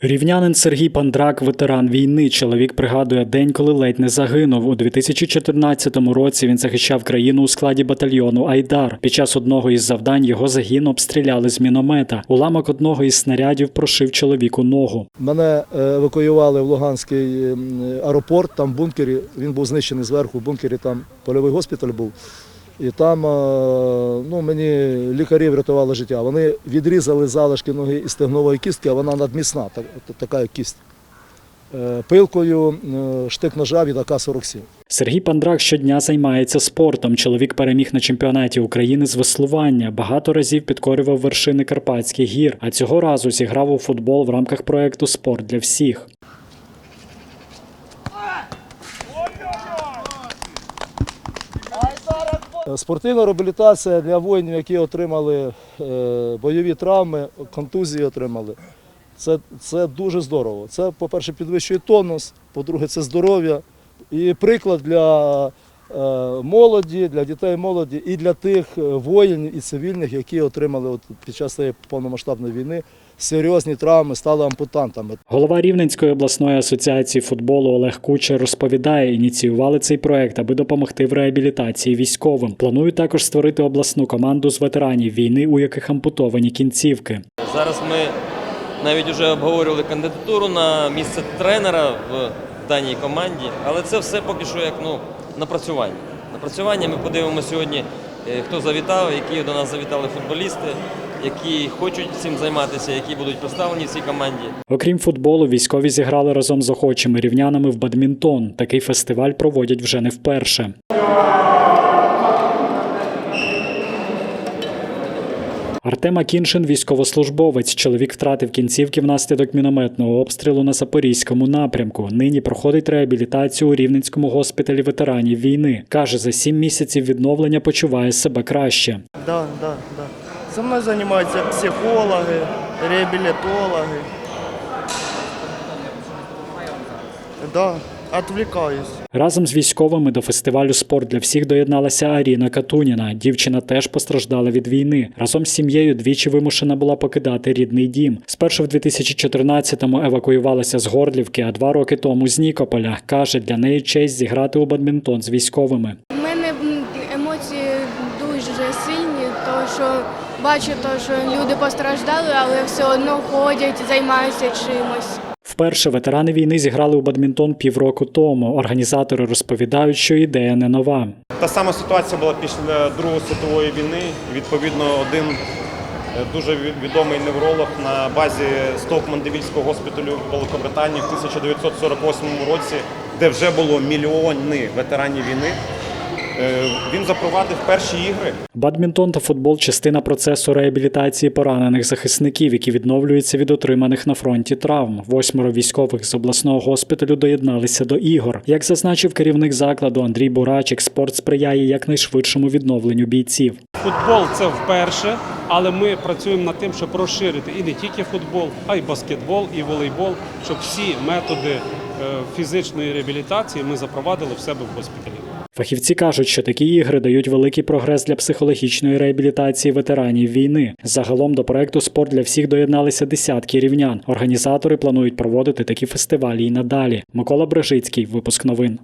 Рівнянин Сергій Пандрак, ветеран війни. Чоловік пригадує день, коли ледь не загинув. У 2014 році він захищав країну у складі батальйону Айдар. Під час одного із завдань його загін обстріляли з міномета. Уламок одного із снарядів прошив чоловіку ногу. Мене е, евакуювали в Луганський аеропорт, там в бункері. Він був знищений зверху. В бункері там польовий госпіталь був. І там е, ну, мені лікарі врятували життя. Вони відрізали залишки ноги із стегнової кістки, а вона надмісна, так, така кість. Е, Пилкою е, штик ножа від АК-47. Сергій Пандрак щодня займається спортом. Чоловік переміг на чемпіонаті України з веслування. Багато разів підкорював вершини Карпатських гір. А цього разу зіграв у футбол в рамках проекту Спорт для всіх. Спортивна реабілітація для воїнів, які отримали е, бойові травми, контузії отримали. Це, це дуже здорово. Це, по-перше, підвищує тонус, по-друге, це здоров'я. І приклад для е, молоді, для дітей молоді і для тих е, воїнів і цивільних, які отримали от, під час цієї повномасштабної війни серйозні травми, стали ампутантами. Голова Рівненської обласної асоціації футболу Олег Кучер розповідає, ініціювали цей проект, аби допомогти в реабілітації військовим. Планують також створити обласну команду з ветеранів війни, у яких ампутовані кінцівки. Зараз ми навіть вже обговорювали кандидатуру на місце тренера в даній команді, але це все поки що як ну, напрацювання. Напрацювання ми подивимося сьогодні, е, хто завітав, які до нас завітали футболісти, які хочуть цим займатися, які будуть представлені в цій команді. Окрім футболу, військові зіграли разом з охочими рівнянами в бадмінтон. Такий фестиваль проводять вже не вперше. Артем Акіншин – військовослужбовець. Чоловік втратив кінцівки внаслідок мінометного обстрілу на Запорізькому напрямку. Нині проходить реабілітацію у Рівненському госпіталі ветеранів війни. Каже, за сім місяців відновлення почуває себе краще. Да, да, да. Со мной занимаются психологи, реабилитологи. Да, отвлекаюсь. Разом з військовими до фестивалю Спорт для всіх доєдналася Аріна Катуніна. Дівчина теж постраждала від війни. Разом з сім'єю двічі вимушена була покидати рідний дім. Спершу в 2014-му евакуювалася з Горлівки, а два роки тому з Нікополя. Каже, для неї честь зіграти у бадмінтон з військовими. У мене емоції дуже сильні, тому що бачу, то, що люди постраждали, але все одно ходять, займаються чимось. Вперше ветерани війни зіграли у бадмінтон півроку тому. Організатори розповідають, що ідея не нова. Та сама ситуація була після Другої світової війни. Відповідно, один е, дуже відомий невролог на базі Стоукман-Девільського госпіталю в Великобританії в 1948 році, де вже було мільйони ветеранів війни. Е, Він запровадив перші ігри. Бадмінтон та футбол частина процесу реабілітації поранених захисників, які відновлюються від отриманих на фронті травм. Восьмеро військових з обласного госпіталю доєдналися до ігор. Як зазначив керівник закладу Андрій Бурачик, спорт сприяє якнайшвидшому відновленню бійців. Футбол це вперше, але ми працюємо над тим, щоб розширити і не тільки футбол, а й баскетбол, і волейбол, щоб всі методи е, фізичної реабілітації ми запровадили в себе в госпіталі. Фахівці кажуть, що такі ігри дають великий прогрес для психологічної реабілітації ветеранів війни. Загалом до проекту Спорт для всіх доєдналися десятки рівнян. Організатори планують проводити такі фестивалі і надалі. Микола Брежицький, випуск новин.